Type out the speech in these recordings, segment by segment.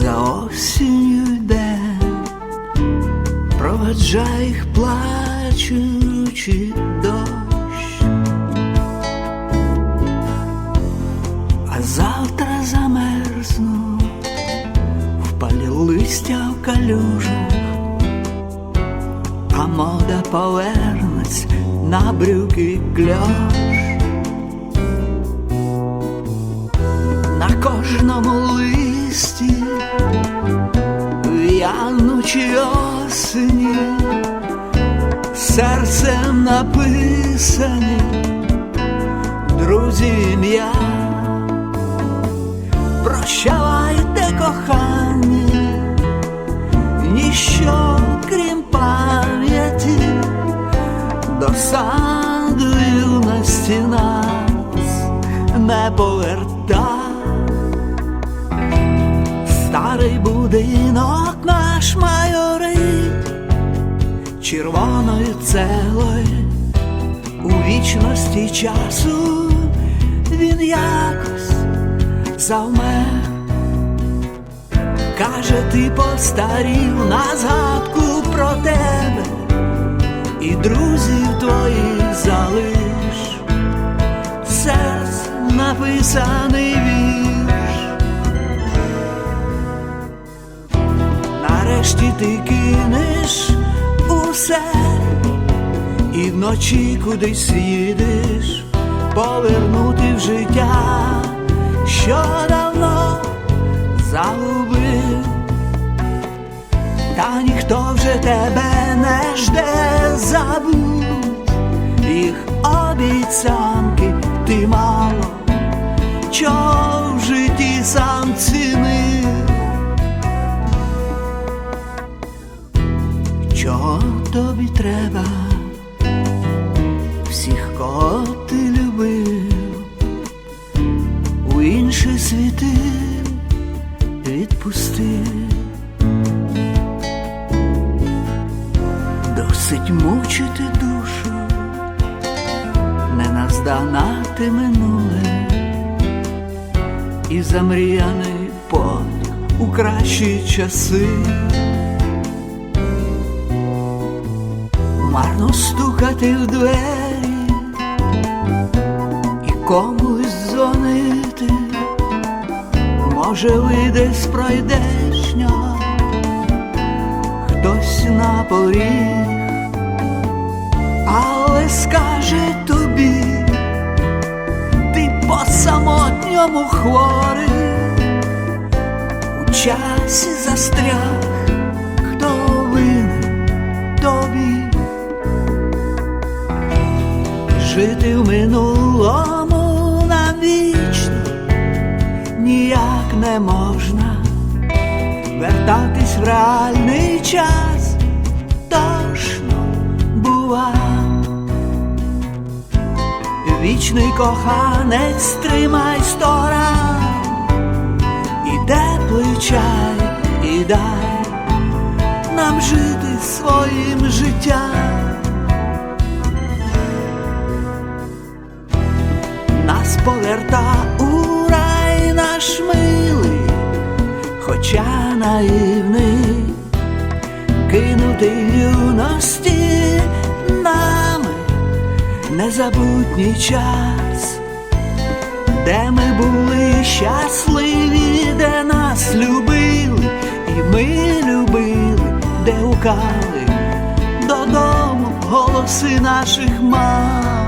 за осінню йде, проведжай їх плачучи дощ, а завтра замерзну впалі листя в калюжах, а мода повернеться на брюки кльош. На кожному листі в'янучій осені серцем написані друзі ім'я. Прощавайте, кохані, ніщо крім пам'яті, до саду юності нас не поверта. Будинок наш майорить. Червоною целою у вічності часу. Він якось завмер. Каже, ти постарів на згадку про тебе і друзів твоїх залиш, серць написаний Нарешті ти кинеш усе і вночі кудись їдеш повернути в життя, що давно загубив, та ніхто вже тебе не жде забудь, їх обіцянки світи відпусти. Досить мучити душу, не наздогнати минуле і замріяний пот у кращі часи. Марно стукати в двері і комусь дзвонити, може вийдесь пройдешнього, хтось на поріг, але скаже тобі, ти по самотньому хворий, у часі застряг, хто винен тобі. Жити в минулому не можна, вертатись в реальний час тошно бува. Вічний коханець тримай стора, і теплий чай, і дай нам жити своїм життям. нас поверта у хоча наївний, кинутий в юності нами незабутній час, де ми були щасливі, де нас любили, і ми любили, де гукали додому голоси наших мам.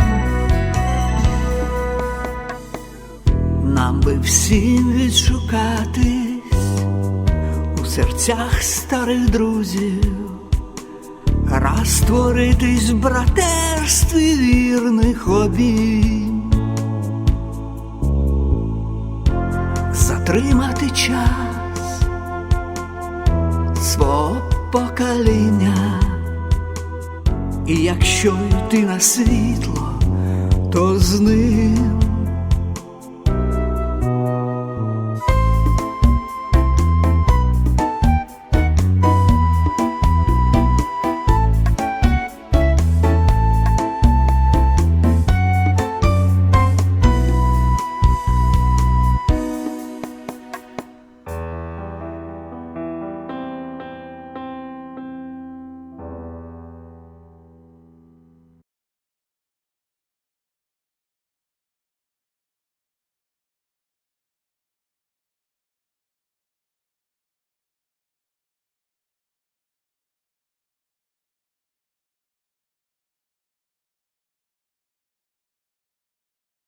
Нам би всім відшукатись у серцях старих друзів, раз створитись в братерстві вірних обійм, затримати час свого покоління, і якщо йти на світло, то з ним